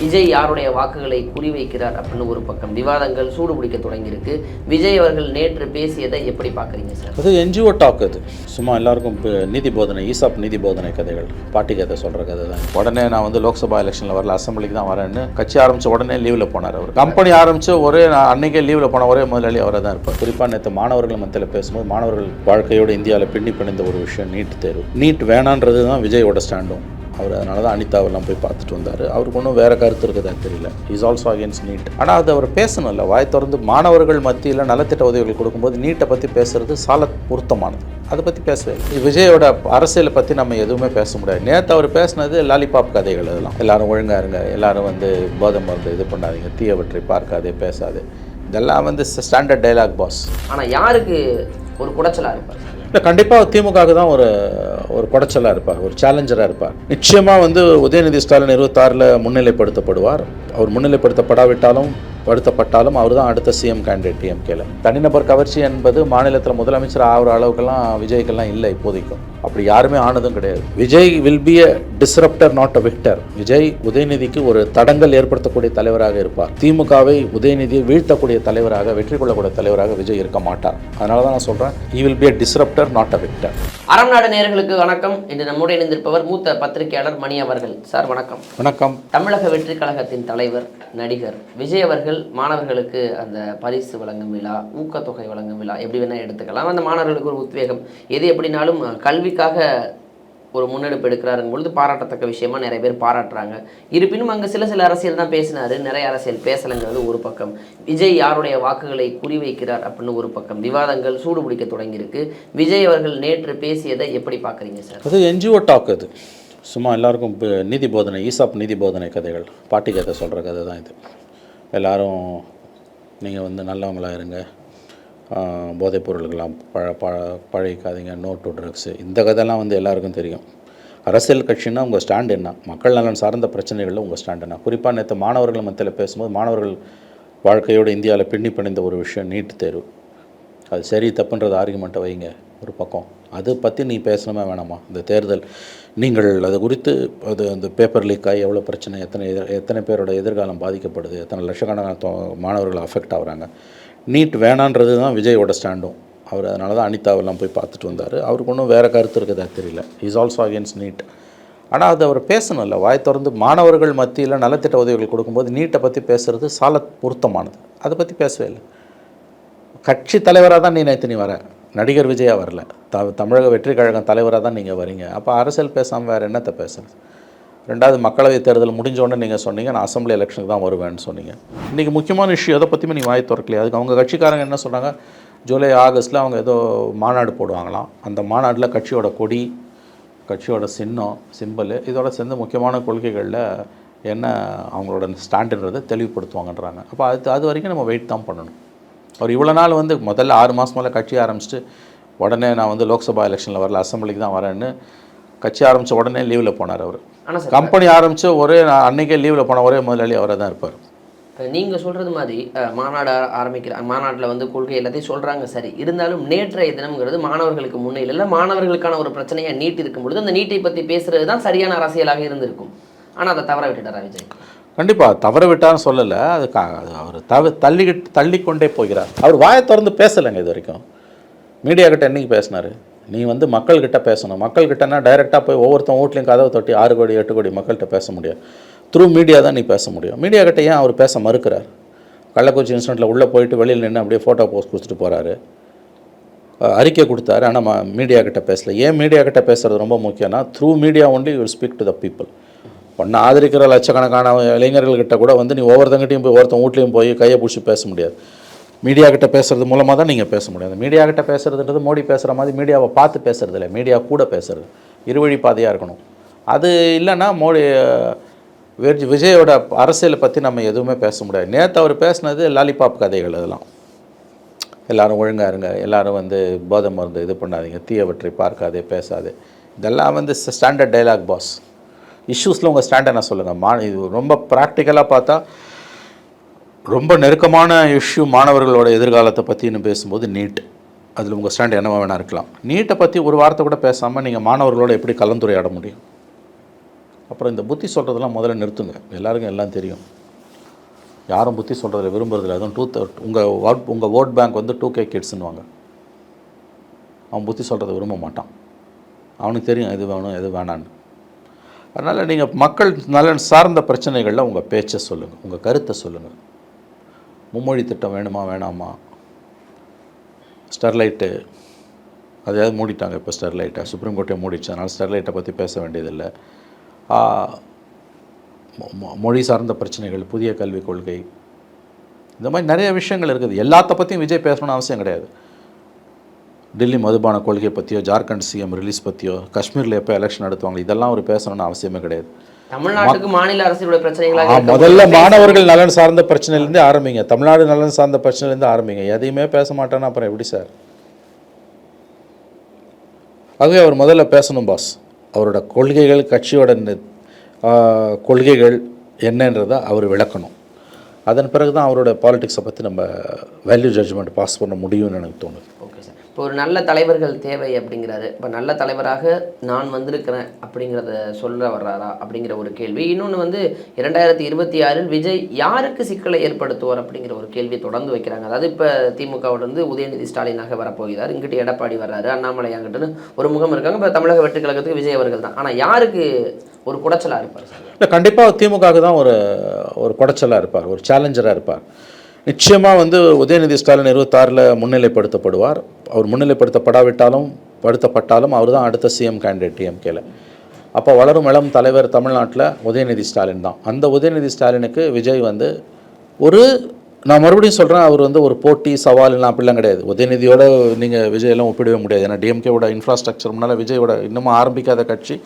விஜய் யாருடைய வாக்குகளை குறிவைக்கிறார் அப்படின்னு ஒரு பக்கம் விவாதங்கள் சூடு பிடிக்க தொடங்கியிருக்கு. விஜய் அவர்கள் நேற்று பேசியதை எப்படி பார்க்குறீங்க சார்? அது என்ஜிஓ டாக் அது. சும்மா எல்லாருக்கும் நீதி போதனை ஈசாப் நீதி போதனை கதைகள் பாட்டி கதை சொல்கிற கதை தான். உடனே நான் வந்து லோக்சபா எலெக்ஷனில் வரல அசம்பிளிக்கு தான் வரேன்னு கட்சி ஆரம்பித்த உடனே லீவில் போனார் அவர். கம்பெனி ஆரம்பித்து ஒரே நான் அன்னைக்கே லீவில் போன ஒரே முதலாளி அவரை தான் இருப்பார். குறிப்பாக நேற்று மாணவர்கள் மத்தியில் பேசும்போது மாணவர்கள் வாழ்க்கையோடு இந்தியாவில் பின்னி பிணைந்த ஒரு விஷயம் நீட் தேர்வு. நீட் வேணான்றது தான் விஜயோட ஸ்டாண்டும் அவர் அதனால தான் அனிதாவெல்லாம் போய் பார்த்துட்டு வந்தார். அவருக்கு ஒன்றும் வேறு கருத்து இருக்குதா தெரியல. இஸ் ஆல்சோ அகேன்ஸ்ட் நீட் ஆனால் அது அவர் பேசணும்ல. வாய் திறந்து மாணவர்கள் மத்தியில் நலத்திட்ட உதவிகள் கொடுக்கும்போது நீட்டை பற்றி பேசுறது சால பொருத்தமானது. அதை பற்றி பேசவே இல்லை. விஜயோட அரசியலை பற்றி நம்ம எதுவுமே பேச முடியாது. நேற்று அவர் பேசினது லாலிபாப் கதைகள் அதெல்லாம். எல்லாரும் ஒழுங்காக இருங்க. எல்லாரும் வந்து போதை மருந்து இது பண்ணாதீங்க. தீயவற்றை பார்க்காதே பேசாதே. இதெல்லாம் வந்து ஸ்டாண்டர்ட் டைலாக் பாஸ் ஆனால் யாருக்கு ஒரு குடைச்சலாக இருப்பார்? இல்லை கண்டிப்பாக திமுகவுக்கு தான் ஒரு ஒரு குடைச்சலாக இருப்பார் ஒரு சேலஞ்சராக இருப்பார். நிச்சயமாக வந்து உதயநிதி ஸ்டாலின் இருபத்தாறில் முன்னிலைப்படுத்தப்படுவார். அவர் முன்னிலைப்படுத்தப்படாவிட்டாலும் படுத்தப்பட்டாலும் அவர் தான் அடுத்த சிஎம் கேண்டிடேட் டிஎம்கேல தனிநபர் கவர்ச்சி என்பது மாநிலத்தில் முதலமைச்சர் ஆகிற அளவுக்கெல்லாம் விஜய்க்கெல்லாம் இல்லை இப்போதைக்கும். அப்படி யாருமே ஆனதும் கிடையாது. Vijay will be a disruptor not a victor Vijay உதயநிதிக்கு ஒரு தடங்கல் ஏற்படுத்தக்கூடிய தலைவராக இருப்பார். திமுகவை உதயநிதியை வீழ்த்தக்கூடிய தலைவராக வெற்றி கொள்ளக்கூடிய தலைவராக விஜய் இருக்க மாட்டார். அதனால தான் நான் சொல்கிறேன் he will be a disruptor not a victor அறம் நாடு நேயர்களுக்கு வணக்கம். இன்று நம்முடைய இணைந்திருப்பவர் மூத்த பத்திரிகையாளர் மணி அவர்கள். சார் வணக்கம். வணக்கம். தமிழக வெற்றி கழகத்தின் தலைவர் நடிகர் விஜய் அவர்கள் மாணவர்களுக்கு அந்த பரிசு வழங்கும் விழா ஊக்கத்தொகை வழங்கும் விழா எப்படி வேணால் எடுத்துக்கலாம். அந்த மாணவர்களுக்கு ஒரு உத்வேகம். எது எப்படினாலும் கல்விக்காக ஒரு முன்னெடுப்பு எடுக்கிறாருங்க பொழுது பாராட்டத்தக்க விஷயமா நிறைய பேர் பாராட்டுறாங்க. இருப்பினும் அங்கே சில சில அரசியல் தான் பேசினாரு. நிறைய அரசியல் பேசலைங்கிறது ஒரு பக்கம். விஜய் யாருடைய வாக்குகளை குறிவைக்கிறார் அப்படின்னு ஒரு பக்கம். விவாதங்கள் சூடு பிடிக்க தொடங்கியிருக்கு. விஜய் அவர்கள் நேற்று பேசியதை எப்படி பார்க்குறீங்க சார்? அது என்ஜிஓ டாக் அது. சும்மா எல்லாருக்கும் நீதி போதனை ஈசாப் நீதி போதனை கதைகள் பாட்டி கதை சொல்கிற கதை தான் இது. எல்லோரும் நீங்கள் வந்து நல்லவங்களாக இருங்க. போதைப் பொருளுக்கெல்லாம் பழ பழ பழகிக்காதீங்க. நோ டு ட்ரக்ஸு இந்த கதைலாம் வந்து எல்லாருக்கும் தெரியும். அரசியல் கட்சின்னா உங்கள் ஸ்டாண்ட் என்ன? மக்கள் நலன் சார்ந்த பிரச்சனைகளில் உங்கள் ஸ்டாண்ட் என்ன? குறிப்பாக நேற்று மாணவர்கள் மத்தியில் பேசும்போது மாணவர்கள் வாழ்க்கையோடு இந்தியாவில் பின்னி பிணைந்த ஒரு விஷயம் நீட் தேர்வு. அது சரி தப்புன்றது ஆர்குமெண்ட்டை வைங்க. ஒரு பக்கம். அதை பற்றி நீ பேசணுமே வேணாமா? இந்த தேர்தல். நீங்கள் அது குறித்து அது அந்த பேப்பர் லீக் எவ்வளோ பிரச்சனை எத்தனை எதிர் எத்தனை பேரோட எதிர்காலம் பாதிக்கப்படுது எத்தனை லட்சக்கணக்கான மாணவர்கள் அஃபெக்ட் ஆகுறாங்க. நீட் வேணான்றது தான் விஜயோட ஸ்டாண்டும் அவர் அதனால தான் அனிதாவெல்லாம் போய் பார்த்துட்டு வந்தார். அவருக்கு ஒன்றும் வேறு கருத்து இருக்குதா தெரியல. இஸ் ஆல்சோ அகேன்ஸ்ட் நீட் ஆனால் அது அவர் பேசணும்ல. வாய் திறந்து மாணவர்கள் மத்தியில் நலத்திட்ட உதவிகள் கொடுக்கும்போது நீட்டை பற்றி பேசுகிறது சால பொருத்தமானது. அதை பற்றி பேசவே இல்லை. கட்சி தலைவராக தான் நீ நேற்று நீ வர. நடிகர் விஜயா வரல. த தமிழக வெற்றி கழகம் தலைவராக தான் நீங்கள் வரீங்க. அப்போ அரசியல் பேசாமல் வேறு என்னத்தை பேசுறது? ரெண்டாவது மக்களவை தேர்தல் முடிஞ்சோடனே நீங்கள் சொன்னீங்க. நான் அசம்பிளி எலெக்ஷனுக்கு தான் வருவேன்னு சொன்னீங்க. இன்றைக்கி முக்கியமான இஷ்யூ எதை பற்றியுமே நீ வாய் திறக்கலையே? அதுக்கு அவங்க கட்சிக்காரங்க என்ன சொன்னாங்க? ஜூலை ஆகஸ்ட்டில் அவங்க ஏதோ மாநாடு போடுவாங்களாம். அந்த மாநாட்டில் கட்சியோட கொடி கட்சியோட சின்னம் சிம்பிள் இதோட சேர்ந்து முக்கியமான கொள்கைகளில் என்ன அவங்களோட ஸ்டாண்டுன்றதை தெளிவுபடுத்துவாங்கன்றாங்க. அப்போ அது அது வரைக்கும் நம்ம வெயிட் தான் பண்ணணும். அவர் இவ்வளோ நாள் வந்து முதல்ல ஆறு மாதம் மேலே கட்சி ஆரம்பிச்சிட்டு உடனே நான் வந்து லோக்சபா எலெக்ஷனில் வரல அசம்பிளிக்கு தான் வரேன்னு கட்சி ஆரம்பித்த உடனே லீவில் போனார் அவர். கம்பெனி ஆரம்பித்து ஒரே நான் அன்னைக்கே லீவில் போன ஒரே முதலாளி அவரை தான் இருப்பார். நீங்கள் சொல்கிறது மாதிரி மாநாடு ஆர- ஆரம்பிக்கிறாங்க மாநாட்டில் வந்து கொள்கை எல்லாத்தையும் சொல்கிறாங்க சரி. இருந்தாலும் நேற்றைய தினம்ங்கிறது மாணவர்களுக்கு முன்னையில் இல்லை மாணவர்களுக்கான ஒரு பிரச்சனையாக நீட் இருக்கும் பொழுது அந்த நீட்டை பற்றி பேசுறது தான் சரியான அரசியலாக இருந்திருக்கும். ஆனால் அதை தவற விட்டுட்டாரா விஜய்? கண்டிப்பாக தவற விட்டான்னு சொல்லலை. அது அது அவர் தவ தள்ளிக்கிட்டு தள்ளிக்கொண்டே போகிறார். அவர் வாயை திறந்து பேசலைங்க இது வரைக்கும். மீடியாக்கிட்ட என்றைக்கு என்னைக்கு பேசினார்? நீ வந்து மக்கள்கிட்ட பேசணும். மக்கள்கிட்டனா டைரெக்டாக போய் ஒவ்வொருத்தன் வீட்லையும் கதவை தொட்டி ஆறு கோடி எட்டு கோடி மக்கள்கிட்ட பேச முடியாது. த்ரூ மீடியா தான் நீ பேச முடியும். மீடியாக்கிட்ட ஏன் அவர் பேச மறுக்கிறார்? கள்ளக்குறிச்சி இன்சிடெண்ட்டில் உள்ளே போயிட்டு வெளியில் நின்று அப்படியே ஃபோட்டோ போஸ்ட் கொடுத்துட்டு போகிறாரு அறிக்கை கொடுத்தாரு. ஆனால் மீடியா கிட்ட பேசல. ஏன் மீடியா கிட்ட பேசுறது ரொம்ப முக்கியம்னா through media only you speak to the people ஒன்று ஆதரிக்கிற லட்சக்கணக்கான இளைஞர்கள்கிட்ட கூட வந்து நீ ஒவ்வொருத்தங்கிட்டையும் போய் ஒருத்தன் வீட்லையும் போய் கையை பிடிச்சி பேச முடியாது. மீடியாக்கிட்ட பேசுறது மூலமாக தான் நீங்கள் பேச முடியாது மீடியாக்கிட்ட பேசுகிறதுன்றது மோடி பேசுகிற மாதிரி மீடியாவை பார்த்து பேசுறது இல்லை. மீடியா கூட பேசுறது. இருவழி பாதையாக இருக்கணும். அது இல்லைன்னா மோடி விஜயோட அரசியலை பற்றி நம்ம எதுவுமே பேச முடியாது. நேற்று அவர் பேசுனது லாலிபாப் கதைகள் அதெல்லாம். எல்லோரும் ஒழுங்காக இருங்க. எல்லாரும் வந்து போதை மருந்து இது பண்ணாதீங்க. தீயவற்றை பார்க்காதே பேசாதே. இதெல்லாம் வந்து ஸ்டாண்டர்ட் டைலாக் பாஸ் இஷ்யூஸில் உங்கள் ஸ்டாண்டை நான் சொல்லுங்கள் மா இது ரொம்ப ப்ராக்டிக்கலாக பார்த்தா ரொம்ப நெருக்கமான இஷ்யூ மாணவர்களோட எதிர்காலத்தை பற்றின்னு பேசும்போது நீட். அதில் உங்கள் ஸ்டாண்ட் என்னவா வேணா இருக்கலாம். நீட்டை பற்றி ஒரு வார்த்தை கூட பேசாமல் நீங்கள் மாணவர்களோட எப்படி கலந்துரையாட முடியும்? அப்புறம் இந்த புத்தி சொல்கிறதெல்லாம் முதல்ல நிறுத்துங்க. எல்லாருக்கும் எல்லாம் தெரியும். யாரும் புத்தி சொல்கிறதில்ல விரும்புறதில்ல. அதுவும் டூ உங்கள் வாட் உங்கள் ஓட் பேங்க் வந்து டூ கே கிட்ஸ்னுவாங்க அவன் புத்தி சொல்கிறத விரும்ப மாட்டான். அவனுக்கு தெரியும் எது வேணும் எது வேணான்னு அதனால் நீங்கள் மக்கள் நலன் சார்ந்த பிரச்சனைகளில் உங்கள் பேச்சை சொல்லுங்கள் உங்கள் கருத்தை சொல்லுங்கள் மும்மொழி திட்டம் வேணுமா வேணாமா? ஸ்டெர்லைட்டு. அதையாவது மூடிட்டாங்க இப்போ ஸ்டெர்லைட்டை. சுப்ரீம் கோர்ட்டே மூடிச்சு அதனால் ஸ்டெர்லைட்டை பற்றி பேச வேண்டியதில்லை. மொ- மொ- மொழி சார்ந்த பிரச்சனைகள் புதிய கல்விக் கொள்கை. இந்த மாதிரி நிறைய விஷயங்கள் இருக்குது. எல்லாத்த பற்றியும் விஜய் பேசணும்னு அவசியம் கிடையாது. டெல்லி மதுபான கொள்கை பற்றியோ ஜார்க்கண்ட் சிஎம் ரிலீஸ் பற்றியோ காஷ்மீரில் எப்போ எலெக்ஷன் நடத்துவாங்க இதெல்லாம் ஒரு பேசணும்னு அவசியமே கிடையாது. தமிழ்நாட்டுக்கு மாநில அரசுடைய பிரச்சனைகளாக முதல்ல மாணவர்கள் நலன் சார்ந்த பிரச்சனையிலேருந்து ஆரம்பிங்க. தமிழ்நாடு நலன் சார்ந்த பிரச்சனையிலேருந்து ஆரம்பிங்க. எதையுமே பேச மாட்டேன்னா அப்புறம் எப்படி சார்? ஆகவே அவர் முதல்ல பேசணும் பாஸ் அவரோட கொள்கைகள் கட்சியோட கொள்கைகள் என்னன்றதை அவர் விளக்கணும். அதன் பிறகு தான் அவரோட பாலிடிக்ஸை பற்றி நம்ம வேல்யூ ஜட்ஜ்மெண்ட் பாஸ் பண்ண முடியும்னு எனக்கு தோணுது. இப்போ ஒரு நல்ல தலைவர்கள் தேவை அப்படிங்கிறாரு. இப்போ நல்ல தலைவராக நான் வந்திருக்கிறேன் அப்படிங்கிறத சொல்ல வர்றாரா அப்படிங்கிற ஒரு கேள்வி. இன்னொன்று வந்து இரண்டாயிரத்தி இருபத்தி ஆறில் விஜய் யாருக்கு சிக்கலை ஏற்படுத்துவார் அப்படிங்கிற ஒரு கேள்வி தொடர்ந்து வைக்கிறாங்க. அதாவது இப்போ திமுகவிலிருந்து உதயநிதி ஸ்டாலினாக வரப்போகிறார். இங்கிட்டு எடப்பாடி வர்றாரு. அண்ணாமலை அங்கிட்டுன்னு ஒரு முகம் இருக்காங்க. இப்போ தமிழக வெற்றி கழகத்துக்கு விஜய் அவர்கள் தான். ஆனால் யாருக்கு ஒரு குடைச்சலாக இருப்பார் இல்லை கண்டிப்பாக திமுகவுக்கு தான் ஒரு ஒரு குடைச்சலாக இருப்பார். ஒரு சேலஞ்சராக இருப்பார். நிச்சயமாக வந்து உதயநிதி ஸ்டாலின் இருபத்தாறில் முன்னிலைப்படுத்தப்படுவார். அவர் முன்னிலைப்படுத்தப்படாவிட்டாலும் படுத்தப்பட்டாலும் அவர் தான் அடுத்த சிஎம் கேண்டிடேட் டிஎம்கேல அப்போ வளரும் இளம் தலைவர் தமிழ்நாட்டில் உதயநிதி ஸ்டாலின் தான். அந்த உதயநிதி ஸ்டாலினுக்கு விஜய் வந்து ஒரு நான் மறுபடியும் சொல்கிறேன் அவர் வந்து ஒரு போட்டி சவால்லாம் அப்படிலாம் கிடையாது. உதயநிதியோட நீங்கள் விஜயெல்லாம் ஒப்பிடவே முடியாது. ஏன்னா டிஎம்கேவோட இன்ஃப்ராஸ்ட்ரக்சர் முன்னால் விஜயோட இன்னமும் ஆரம்பிக்காத கட்சி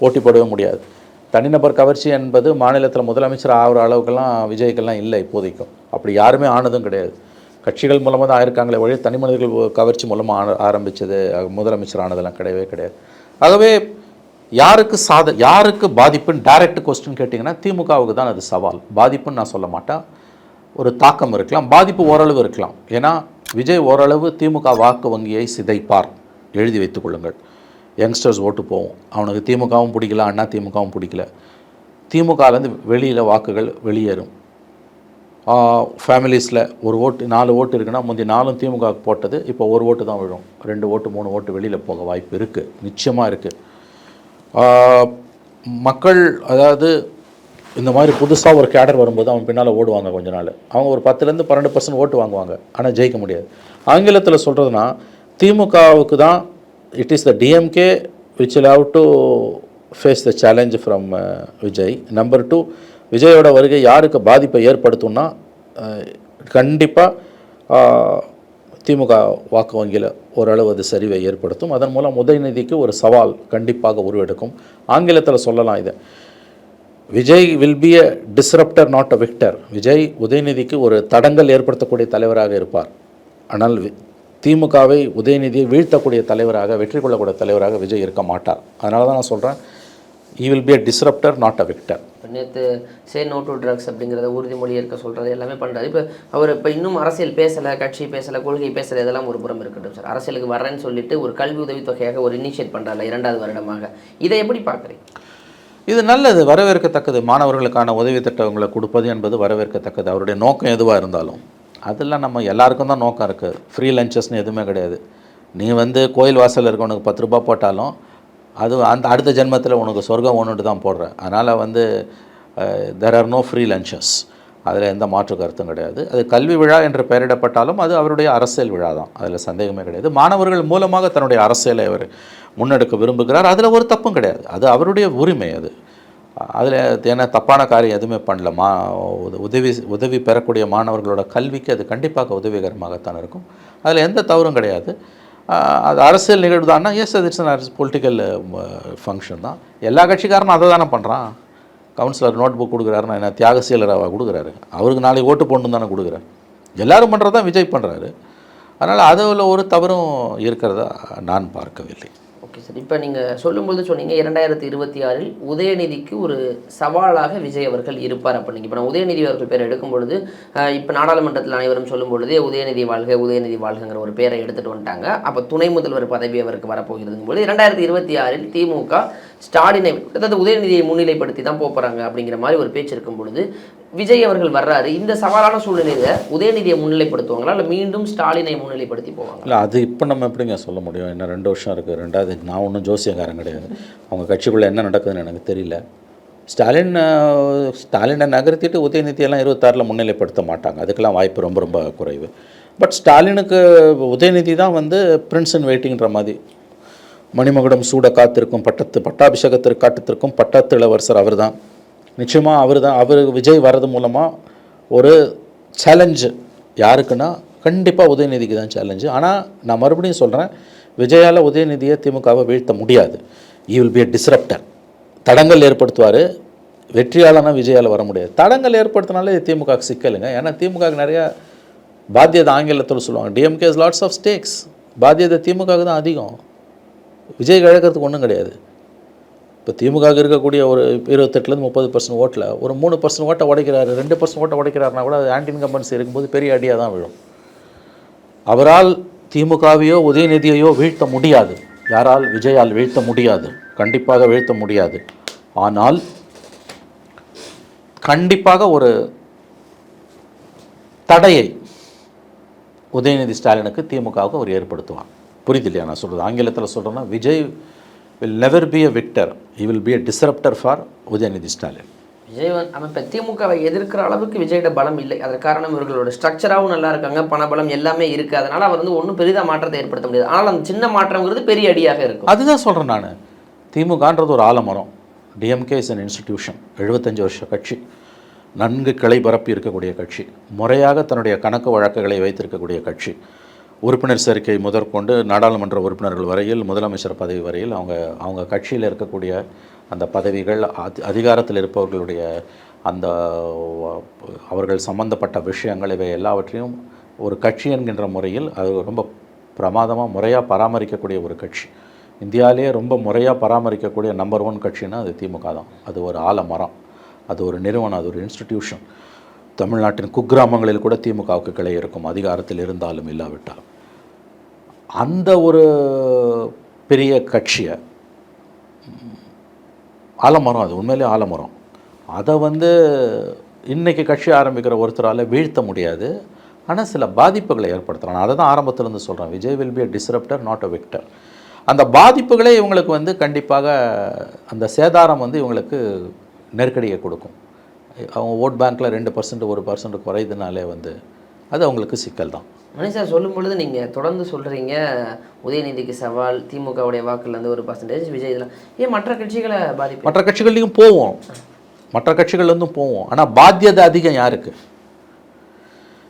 போட்டி போடவே முடியாது. தனிநபர் கவர்ச்சி என்பது மாநிலத்தில் முதலமைச்சர் ஆகிற அளவுக்கெல்லாம் விஜய்க்கெல்லாம் இல்லை இப்போதைக்கும். அப்படி யாருமே ஆனதும் கிடையாது. கட்சிகள் மூலமாக தான் ஆயிருக்காங்களே ஒழிய தனி மனிதர்கள் கவர்ச்சி மூலமாக ஆரம்பித்தது முதலமைச்சர் ஆனதெல்லாம் கிடையவே கிடையாது. ஆகவே யாருக்கு சாத யாருக்கு பாதிப்புன்னு டைரக்ட் கொஸ்டின் கேட்டிங்கன்னா திமுகவுக்கு தான் அது சவால். பாதிப்புன்னு நான் சொல்ல மாட்டேன். ஒரு தாக்கம் இருக்கலாம் பாதிப்பு ஓரளவு இருக்கலாம். ஏன்னா விஜய் ஓரளவு திமுக வாக்கு வங்கியை சிதைப்பார். எழுதி வைத்துக் கொள்ளுங்கள். யங்ஸ்டர்ஸ் ஓட்டு போவோம். அவனுக்கு திமுகவும் பிடிக்கல அண்ணா திமுகவும் பிடிக்கல. திமுகலேருந்து வெளியில் வாக்குகள் வெளியேறும். ஃபேமிலிஸில் ஒரு ஓட்டு நாலு ஓட்டு இருக்குன்னா முந்தைய நாலும் திமுக போட்டது இப்போ ஒரு ஓட்டு தான் விழும். ரெண்டு ஓட்டு மூணு ஓட்டு வெளியில் போக வாய்ப்பு இருக்குது நிச்சயமாக இருக்குது மக்கள் அதாவது இந்த மாதிரி புதுசாக ஒரு கேடர் வரும்போது அவன் பின்னால் ஓடுவாங்க கொஞ்ச நாள். அவங்க ஒரு பத்துலேருந்து பன்னெண்டு பர்சன்ட் ஓட்டு வாங்குவாங்க. ஆனால் ஜெயிக்க முடியாது. ஆங்கிலத்தில் சொல்கிறதுனா திமுகவுக்கு தான் it is the DMK which will have to face the challenge from Vijay. Number two விஜயோட வருகை யாருக்கு பாதிப்பை ஏற்படுத்தும்னா கண்டிப்பாக திமுக வாக்கு வங்கியில் ஓரளவு அது சரிவை ஏற்படுத்தும். அதன் மூலம் உதயநிதிக்கு ஒரு சவால் கண்டிப்பாக உருவெடுக்கும். ஆங்கிலத்தில் சொல்லலாம் இதை. Vijay will be a disruptor not a victor Vijay உதயநிதிக்கு ஒரு தடங்கல் ஏற்படுத்தக்கூடிய தலைவராக இருப்பார். ஆனால் வி- திமுகவை உதயநிதியை வீழ்த்தக்கூடிய தலைவராக வெற்றி கொள்ளக்கூடிய தலைவராக விஜய் இருக்க மாட்டார். அதனால தான் நான் சொல்கிறேன் he will be a disruptor not a victor நேற்று சே நோ டு ட்ரக்ஸ் அப்படிங்கிறத உறுதிமொழி இருக்க சொல்கிறது எல்லாமே பண்ணுறாரு இப்போ அவர் இப்போ இன்னும் அரசியல் பேசலை கட்சி பேசலை கொள்கை பேசலை இதெல்லாம் ஒரு புறம் இருக்கட்டும் சார். அரசியலுக்கு வரேன்னு சொல்லிட்டு ஒரு கல்வி உதவித்தொகையாக ஒரு இனிஷியேட் பண்ணுறாரு இரண்டாவது வருடமாக. இதை எப்படி பார்க்குறீங்க? இது நல்லது வரவேற்கத்தக்கது. மாணவர்களுக்கான உதவி திட்டங்களை கொடுப்பது என்பது வரவேற்கத்தக்கது. அவருடைய நோக்கம் எதுவாக இருந்தாலும். அதெல்லாம் நம்ம எல்லாருக்கும் தான் நோக்கம் இருக்குது ஃப்ரீ லஞ்சஸ்னு எதுவுமே கிடையாது. நீ வந்து கோயில் வாசலில் இருக்கவனுக்கு பத்து ரூபாய் போட்டாலும் அது அந்த அடுத்த ஜென்மத்தில் உனக்கு சொர்க்கம் ஒன்றுட்டு தான் போடுறேன். அதனால் வந்து there are no free lunches அதில் எந்த மாற்று கருத்தும் கிடையாது. அது கல்வி விழா என்று பெயரிடப்பட்டாலும் அது அவருடைய அரசியல் விழா தான். அதில் சந்தேகமே கிடையாது. மாணவர்கள் மூலமாக தன்னுடைய அரசியலை அவர் முன்னெடுக்க விரும்புகிறார். அதில் ஒரு தப்பும் கிடையாது. அது அவருடைய உரிமை அது. அதில் ஏன்னா தப்பான காரியம் எதுவுமே பண்ணல. மா உத- உதவி உதவி பெறக்கூடிய மாணவர்களோட கல்விக்கு அது கண்டிப்பாக உதவிகரமாகத்தான் இருக்கும். அதில் எந்த தவறும் கிடையாது. அது அரசியல் நிகழ்வு தான்னா எஸ் அது இட்ஸ் பொலிட்டிக்கல் ஃபங்க்ஷன் தான். எல்லா கட்சிக்காரனும் அதை தானே பண்ணுறான் கவுன்சிலர் நோட் புக் கொடுக்குறாருன்னா என்ன தியாகசீலராவா கொடுக்குறாரு. அவருக்கு நாளைக்கு ஓட்டு போடணும் தானே கொடுக்குறாரு. எல்லாரும் பண்ணுறது தான் விஜய் பண்ணுறாரு அதனால் அதில் ஒரு தவறும் இருக்கிறதா நான் பார்க்கவில்லை. ஓகே சார் இப்போ நீங்கள் சொல்லும்போது சொன்னீங்க இரண்டாயிரத்தி இருபத்தி ஆறில் உதயநிதிக்கு ஒரு சவாலாக விஜய் அவர்கள் இருப்பார் அப்படிங்க இப்போ நான் உதயநிதி அவர்கள் பேர் எடுக்கும் பொழுது இப்போ நாடாளுமன்றத்தில் அனைவரும் சொல்லும் பொழுதே உதயநிதி வாழ்க உதயநிதி வாழ்கங்கிற ஒரு பேரை எடுத்துகிட்டு வந்துட்டாங்க. அப்போ துணை முதல்வர் பதவி அவருக்கு வரப்போகிறதுங்கும் போது இரண்டாயிரத்தி இருபத்தி ஆறில் திமுக ஸ்டாலினை அதாவது உதயநிதியை முன்னிலைப்படுத்தி தான் போகிறாங்க அப்படிங்கிற மாதிரி ஒரு பேச்சு இருக்கும் பொழுது விஜய் அவர்கள் வர்றாரு. இந்த சவாலான சூழ்நிலையில உதயநிதியை முன்னிலைப்படுத்துவாங்களா? இல்லை மீண்டும் ஸ்டாலினை முன்னிலைப்படுத்தி போவாங்க இல்லை அது இப்போ நம்ம எப்படிங்க சொல்ல முடியும்? என்ன ரெண்டு வருஷம் இருக்குது ரெண்டாவது நான் ஒன்றும் ஜோசியக்காரன் கிடையாது. அவங்க கட்சிக்குள்ளே என்ன நடக்குதுன்னு எனக்கு தெரியல. ஸ்டாலின் ஸ்டாலினை நகர்த்திட்டு உதயநிதியெல்லாம் இருபத்தாறில் முன்னிலைப்படுத்த மாட்டாங்க. அதுக்கெல்லாம் வாய்ப்பு ரொம்ப ரொம்ப குறைவு. பட் ஸ்டாலினுக்கு உதயநிதி தான் வந்து பிரின்ஸ் இன் வெயிட்டிங்கிற மாதிரி மணிமகுடம் சூட காத்திருக்கும் பட்டத்து பட்டாபிஷேகத்திற்கு காட்டத்திற்கும் பட்டத்து இளவரசர் அவர் தான் நிச்சயமாக அவர் தான் அவர் விஜய் வர்றது மூலமாக ஒரு சேலஞ்சு யாருக்குன்னா கண்டிப்பாக உதயநிதிக்கு தான் சேலஞ்சு ஆனால் நான் மறுபடியும் சொல்கிறேன் விஜயால் உதயநிதியை திமுகவை வீழ்த்த முடியாது. He will be a disruptor தடங்கள் ஏற்படுத்துவார் வெற்றியாளனா விஜயால் வர முடியாது. தடங்கள் ஏற்படுத்தினாலே திமுக சிக்கலுங்க. ஏன்னா திமுக நிறையா நிறைய பாத்தியதை ஆங்கிலத்தில் சொல்லுவாங்க. டிஎம்கே லாட்ஸ் ஆஃப் ஸ்டேக்ஸ் பாத்தியதை திமுக தான் அதிகம். விஜய் இழக்கிறதுக்கு ஒன்றும் கிடையாது. இப்போ திமுக இருக்கக்கூடிய ஒரு இருபத்தெட்டுலேருந்து முப்பது பர்சன்ட் ஓட்டில் ஒரு மூணு பர்சன்ட் ஓட்டை உடைக்கிறாரு ரெண்டு பர்சன்ட் ஓட்டை உடைக்கிறாருனா கூட அது ஆன்டி இன்கம்பன்சி இருக்கும்போது பெரிய அடியாக தான் விழும். அவரால் திமுகவையோ உதயநிதியையோ வீழ்த்த முடியாது. யாரால்? விஜயால் வீழ்த்த முடியாது. கண்டிப்பாக வீழ்த்த முடியாது. ஆனால் கண்டிப்பாக ஒரு தடையை உதயநிதி ஸ்டாலினுக்கு திமுகவுக்கு அவர் ஏற்படுத்துவான் புரியுது இல்லையா நான் சொல்கிறது ஆங்கிலத்தில் சொல்கிறேன்னா Vijay will never be a victor he will be a disruptor for Udhayanidhi Stalin. Vijay அவன் இப்போ திமுகவை எதிர்க்கிற அளவுக்கு விஜயோட பலம் இல்லை. அதற்கு காரணம் இவர்களோட ஸ்ட்ரக்சராகவும் நல்லா இருக்காங்க பணபலம் எல்லாமே இருக்கு. அதனால அவர் வந்து ஒன்றும் பெரிதாக மாற்றத்தை ஏற்படுத்த முடியாது. ஆனால் அந்த சின்ன மாற்றங்கிறது பெரிய அடியாக இருக்கும். அதுதான் சொல்கிறேன் நான். திமுகன்றது ஒரு ஆலமரம். டிஎம்கே இஸ் அன் இன்ஸ்டிடியூஷன் எழுபத்தஞ்சு வருஷ கட்சி. நன்கு கிளை பரப்பி இருக்கக்கூடிய கட்சி. முறையாக தன்னுடைய கணக்கு வழக்குகளை வைத்திருக்கக்கூடிய கட்சி. உறுப்பினர் சேர்க்கை முதற்கொண்டு நாடாளுமன்ற உறுப்பினர்கள் வரையில் முதலமைச்சர் பதவி வரையில் அவங்க அவங்க கட்சியில் இருக்கக்கூடிய அந்த பதவிகள் அதி அதிகாரத்தில் இருப்பவர்களுடைய அந்த அவர்கள் சம்பந்தப்பட்ட விஷயங்கள் இவை எல்லாவற்றையும் ஒரு கட்சி என்கின்ற முறையில் அது ரொம்ப பிரமாதமாக முறையாக பராமரிக்கக்கூடிய ஒரு கட்சி. இந்தியாவிலேயே ரொம்ப முறையாக பராமரிக்கக்கூடிய நம்பர் ஒன் கட்சின்னா அது திமுக தான். அது ஒரு ஆலமரம். அது ஒரு நிறுவனம் அது ஒரு இன்ஸ்டிடியூஷன் தமிழ்நாட்டின் குக்கிராமங்களில் கூட திமுகவுக்கு கிளை இருக்கும். அதிகாரத்தில் இருந்தாலும் இல்லாவிட்டால் அந்த ஒரு பெரிய கட்சியை ஆலமரம் அது உண்மையிலே ஆலமரம். அதை வந்து இன்றைக்கி கட்சி ஆரம்பிக்கிற ஒருத்தரால் வீழ்த்த முடியாது. ஆனால் சில பாதிப்புகளை ஏற்படுத்தலாம் அதை தான் ஆரம்பத்திலேருந்து சொல்கிறேன் Vijay will be a disruptor not a victor அந்த பாதிப்புகளே இவங்களுக்கு வந்து கண்டிப்பாக அந்த சேதாரம் வந்து இவங்களுக்கு நெருக்கடியை கொடுக்கும். அவங்க ஓட் பேங்க்கில் ரெண்டு பர்சன்ட் ஒரு பர்சன்ட் குறையுதுனாலே வந்து அது அவங்களுக்கு சிக்கல் தான். மணி சொல்லும் பொழுது நீங்கள் தொடர்ந்து சொல்கிறீங்க உதயநிதிக்கு சவால் திமுகவுடைய வாக்குலேருந்து ஒரு பர்சன்டேஜ் விஜய் இதெல்லாம். ஏன் மற்ற கட்சிகளை பாதிப்பு மற்ற கட்சிகள்லையும் போவோம். மற்ற கட்சிகள்லேருந்தும் போவோம். ஆனால் பாத்தியதை அதிகம் யாருக்கு?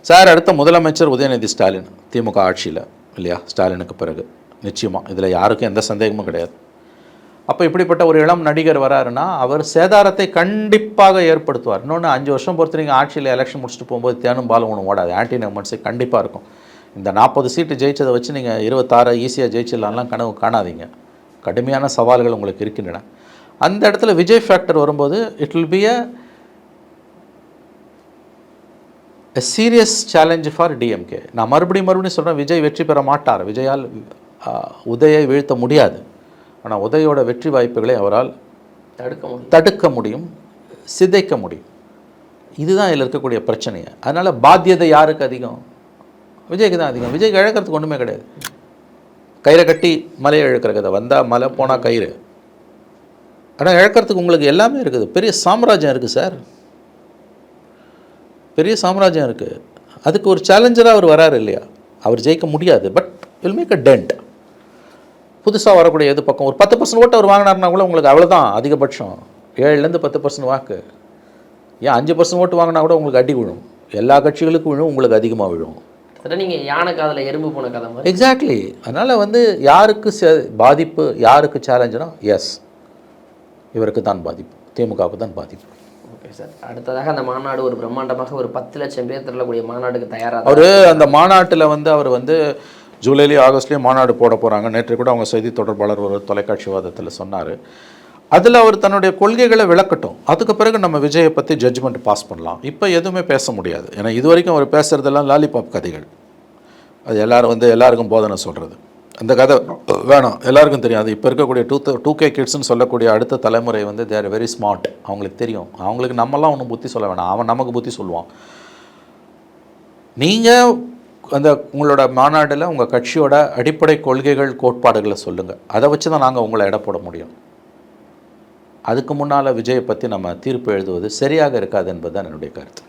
சார் அடுத்த முதலமைச்சர் உதயநிதி ஸ்டாலின் திமுக ஆட்சியில் இல்லையா? ஸ்டாலினுக்கு பிறகு. நிச்சயமாக இதில் யாருக்கும் எந்த சந்தேகமும் கிடையாது. அப்போ இப்படிப்பட்ட ஒரு இளம் நடிகர் வராருன்னா அவர் சேதாரத்தை கண்டிப்பாக ஏற்படுத்துவார். இன்னொன்று அஞ்சு வருஷம் பொறுத்து நீங்கள் ஆட்சியில் எலெக்ஷன் முடிச்சுட்டு போகும்போது தேனும் பாலும் ஒன்று ஓடாது. ஆன்டி நம்பர்ஸே கண்டிப்பாக இருக்கும். இந்த நாற்பது சீட்டு ஜெயிச்சதை வச்சு நீங்கள் இருபத்தாறு ஈஸியாக ஜெயிச்சிடலாம்லாம் கனவு காணாதீங்க. கடுமையான சவால்கள் உங்களுக்கு இருக்கின்றன. அந்த இடத்துல விஜய் ஃபேக்டர் வரும்போது it will be a serious challenge for DMK நான் மறுபடியும் மறுபடியும் சொல்கிறேன் விஜய் வெற்றி பெற மாட்டார். விஜயால் உதயை வீழ்த்த முடியாது. ஆனால் உதயோட வெற்றி வாய்ப்புகளை அவரால் தடுக்க முடியும். தடுக்க முடியும் சிதைக்க முடியும். இதுதான் இதில் இருக்கக்கூடிய பிரச்சனையை. அதனால் பாத்தியதை யாருக்கு அதிகம்? விஜய்க்கு தான் அதிகம். விஜய்க்கு இழக்கிறதுக்கு ஒன்றுமே கிடையாது. கயிறை கட்டி மலையை இழுக்கிற கதை. வந்தால் மலை போனால் கயிறு. ஆனால் இழக்கிறதுக்கு உங்களுக்கு எல்லாமே இருக்குது. பெரிய சாம்ராஜ்யம் இருக்குது சார். பெரிய சாம்ராஜ்யம் இருக்குது அதுக்கு ஒரு சேலஞ்சராக அவர் வராரு இல்லையா? அவர் ஜெயிக்க முடியாது. But will make a dent புதுசாக வரக்கூடிய எது பக்கம்? ஒரு பத்து பர்சன்ட் ஓட்டு அவர் வாங்கினார்னா கூட உங்களுக்கு அவ்வளோதான் அதிகபட்சம். ஏழுலேருந்து பத்து பர்சன்ட் வாக்கு. ஏன் அஞ்சு பர்சன்ட் ஓட்டு வாங்கினா கூட உங்களுக்கு அடி விழும். எல்லா கட்சிகளுக்கும் விழும் உங்களுக்கு அதிகமாக விழும். நீங்கள் யானை காதில் எறும்பு போன கதை மாதிரி. எக்ஸாக்ட்லி அதனால் வந்து யாருக்கு பாதிப்பு யாருக்கு சேலஞ்சுனா எஸ் இவருக்கு தான் பாதிப்பு. திமுகவுக்கு தான் பாதிப்பு. ஓகே சார் அடுத்ததாக அந்த மாநாடு ஒரு பிரம்மாண்டமாக ஒரு பத்து லட்சம் பேர் திரளக்கூடிய மாநாடுக்கு தயாராக அவர் அந்த மாநாட்டில் வந்து அவர் வந்து ஜூலைலேயும் ஆகஸ்ட்லேயும் மாநாடு போட போகிறாங்க நேற்று கூட அவங்க செய்தி தொடர்பாளர் ஒரு தொலைக்காட்சி வாதத்தில் சொன்னார். அதில் அவர் தன்னுடைய கொள்கைகளை விளக்கட்டும். அதுக்கு பிறகு நம்ம விஜயை பற்றி ஜட்ஜ்மெண்ட் பாஸ் பண்ணலாம். இப்போ எதுவுமே பேச முடியாது. ஏன்னா இது வரைக்கும் அவர் பேசுகிறதெல்லாம் லாலிபாப் கதைகள். அது எல்லாரும் வந்து எல்லாருக்கும் போதனை சொல்கிறது அந்த கதை வேணாம். எல்லாருக்கும் தெரியும். அது இப்போ இருக்கக்கூடிய டூ டூ கே கிட்ஸ்னு சொல்லக்கூடிய அடுத்த தலைமுறை வந்து தேர் வெரி ஸ்மார்ட் அவங்களுக்கு தெரியும். அவங்களுக்கு நம்மலாம் ஒன்றும் புத்தி சொல்ல வேணாம். அவன் நமக்கு புத்தி சொல்லுவான். நீங்கள் அந்த உங்களோட மாநாட்டில் உங்கள் கட்சியோட அடிப்படை கொள்கைகள் கோட்பாடுகளை சொல்லுங்கள் அதை வச்சு தான் நாங்கள் உங்களை எடை போட முடியும். அதுக்கு முன்னால் விஜயை பற்றி நம்ம தீர்ப்பு எழுதுவது சரியாக இருக்காது என்பது தான் என்னுடைய கருத்து.